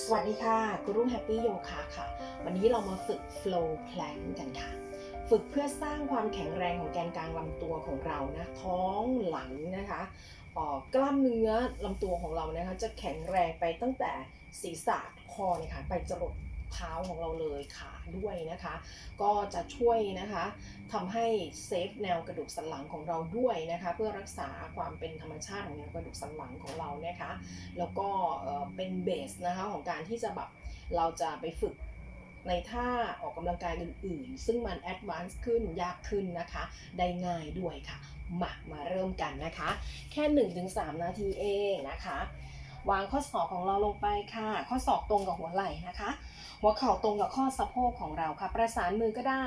สวัสดีค่ะกุรุ่งแฮปปี้โยคะค่ะ วันนี้เรามาฝึก flow plank กันค่ะ ฝึกเพื่อสร้างความแข็งแรงของแกนกลางลำตัวของเรานะ ท้องหลังนะคะกล้ามเนื้อลำตัวของเรานะคะ จะแข็งแรงไปตั้งแต่ศีรษะคอเนี่ยค่ะ ไปจรด เท้าของเราเลยขาด้วยนะคะ ก็จะช่วยนะคะทำให้เซฟแนวกระดูกสันหลังของเราด้วยนะคะ เพื่อรักษาความเป็นธรรมชาติของแนวกระดูกสันหลังของเรานะคะ แล้วก็เอ่อเป็นเบสนะคะของการที่จะแบบเราจะไปฝึกในท่าออกกำลังกายอื่นๆ ซึ่งมันแอดวานซ์ขึ้นยากขึ้นนะคะ ได้ง่ายด้วยค่ะ มามาเริ่มกันนะคะ แค่ 1-3 นาทีเองนะคะ วางข้อศอกของเราลงไปค่ะ ข้อศอกตรงกับหัวไหล่นะคะ หัวเข่าตรงกับข้อสะโพกของเราค่ะ ประสานมือก็ได้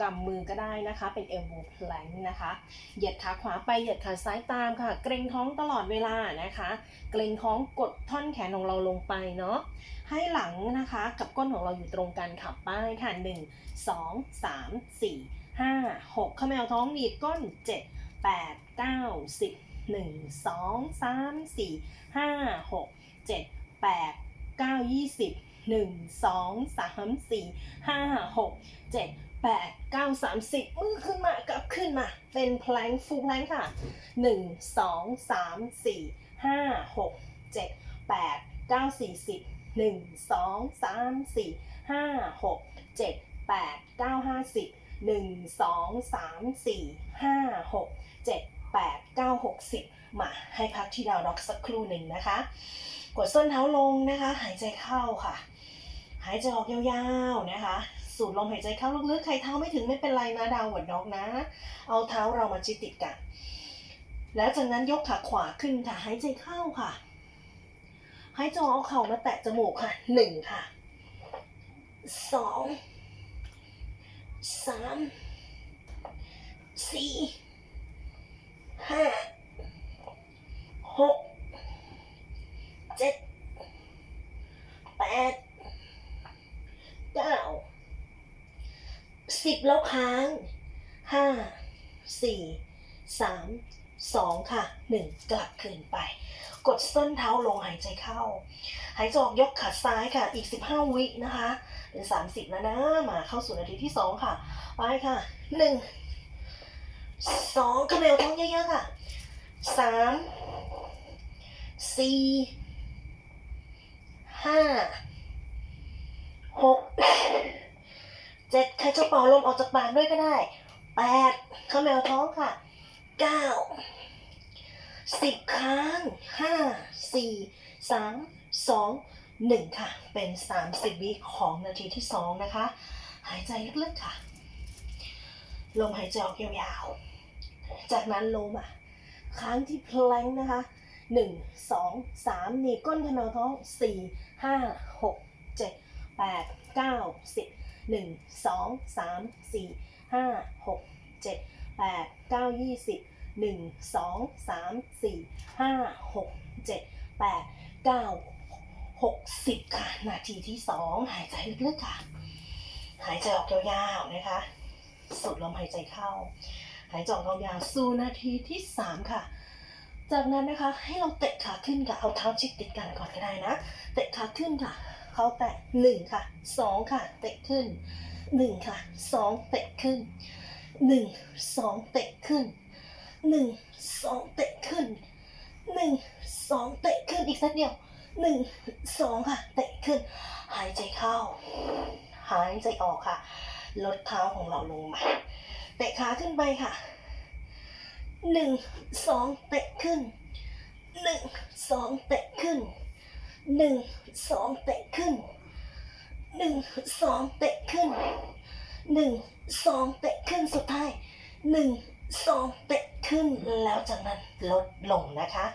กำมือก็ได้นะคะ เป็น elbow plank นะคะ เหยียดขาขวาไป เหยียดขาซ้ายตามค่ะ เกรงท้องตลอดเวลานะคะ เกรงท้องกดท่อนแขนของเราลงไปเนาะ ให้หลังนะคะ กับก้นของเราอยู่ตรงกันขับป้ายค่ะ 1 2 3 4 5 6ขมวท้องหนีบก้น 7 8 9 10 1 2 3 4 5 6 7 8 9 20 1 2 3 4 5 6 7 8 9 30มือขึ้นมากลับขึ้นมา เป็นแพลงฟูแพลงค่ะ1 2 3 4 5 6 7 8 9 40 1 2 3 4 5 6 7 8 9 50 1 2 3 4 5 6 7 8 9 60มาให้พักที่ดาวด็อกสักครู่หนึ่งนะคะ กดส้นเท้าลงนะคะ หายใจเข้าค่ะ หายใจออกยาวๆนะคะ สูดลมหายใจเข้าลึกๆ ใครเท้าไม่ถึงไม่เป็นไรนะดาวหัวด็อกนะ เอาเท้าเรามาชิดติดกัน แล้วจากนั้นยกขาขวาขึ้นค่ะ หายใจเข้าค่ะ หายใจออกเอาเข่ามาแตะจมูกค่ะหนึ่งค่ะสองสามสี่ ห้าหกเจ็ดแปดเก้าสิบแล้วค้างห้าสี่สามสองค่ะหนึ่งกลับคืนไป กดส้นเท้าลงหายใจเข้า หายใจออกยกขาซ้ายค่ะ อีก15วินะคะ เป็น30แล้วนะ มาเข้าสู่นาทีที่2ค่ะ ไปค่ะ1 2 กระเมวท้องเยอะๆค่ะ3 4 5 6 7ใครจะเป่าลมออกจากปากด้วยก็ได้8ขมวท้องค่ะ9สิบครั้งห้าสี่สามสองหนึ่งค่ะ เป็นสามสิบวิของนาทีที่สองนะคะ หายใจลึกๆค่ะ ลมหายใจออกยาวๆ จากนั้นลมอะค้างที่เพลงนะคะหนึ่งสองสามหนีบก้นขนมท้องสี่ห้าหกเจ็ดแปดเก้าสิบหนึ่งสองสามสี่ห้าหกเจ็ดแปดเก้ายี่สิบหนึ่งสองสามสี่ห้าหกเจ็ดแปดเก้าหกสิบค่ะ นาทีที่สองหายใจลึกๆค่ะ หายใจออกยาวๆนะคะสูดลมหายใจเข้า หายจออกยาวๆสู่นาทีที่สามค่ะ จากนั้นนะคะให้เราเตะขาขึ้นค่ะ เอาเท้าชิดติดกันก่อนก็ได้นะ เตะขาขึ้นค่ะ เขาแตะหนึ่งค่ะสองค่ะ เตะขึ้นหนึ่งค่ะสองเตะขึ้นหนึ่งสองเตะขึ้นหนึ่งสองเตะขึ้นหนึ่งสองเตะขึ้นอีกสักเดียวหนึ่งสองค่ะ เตะขึ้น หายใจเข้า หายใจออกค่ะ ลดเท้าของเราลงมา ตะขาขึ้นไปค่ะหนึ่งสองเตะขึ้นหนึ่งสองเตะขึ้นหนึ่งสองเตะขึ้นหนึ่งสองเตะขึ้นหนึ่งสองเตะขึ้นสุดท้ายหนึ่งสองเตะขึ้นแล้วจากนั้นลดลงนะคะ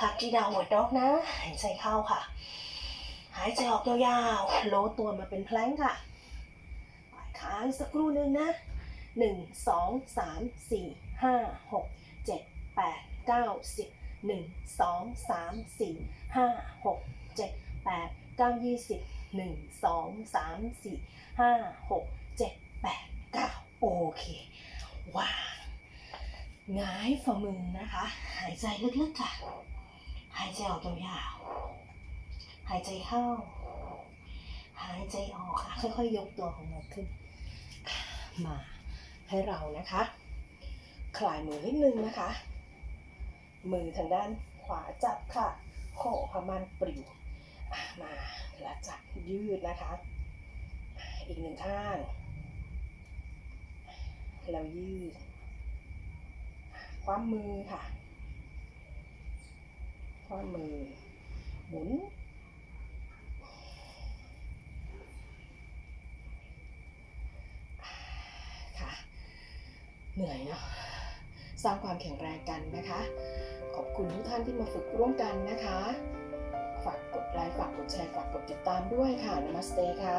พักที่ดาวหัวดอกนะ หายใจเข้าค่ะ หายใจออกยาวๆโลตัวมาเป็นแพลงค่ะปล่อยค้างสักครู่นึงนะ หนึ่งสองสามสี่ห้าหกเจ็ดแปดเก้าสิบหนึ่งสองสามสี่ห้าหกเจ็ดแปดเก้ายี่สิบหนึ่งสองสามสี่ห้าหกเจ็ดแปดเก้าโอเคว้าหงายฝ่ามือนะคะ หายใจลึกๆค่ะ หายใจออกยาวๆหายใจเข้า หายใจออกค่ะ ค่อยๆ ยกตัวของเราขึ้น มา ให้เรานะคะ คลายมือนิดนึงนะคะ มือทางด้านขวาจับค่ะโขพมันปลิวอะมาแล้วจับยืดนะคะ อีกหนึ่งข้างแล้วยืด คว้ามือค่ะคว้ามือหมุน ค่ะ เหนื่อยเนาะสร้างความแข็งแรงกันนะคะ ขอบคุณทุกท่านที่มาฝึกร่วมกันนะคะ ฝากกดไลค์ฝากกดแชร์ฝากกดติดตามด้วยค่ะนมัสเตค่ะ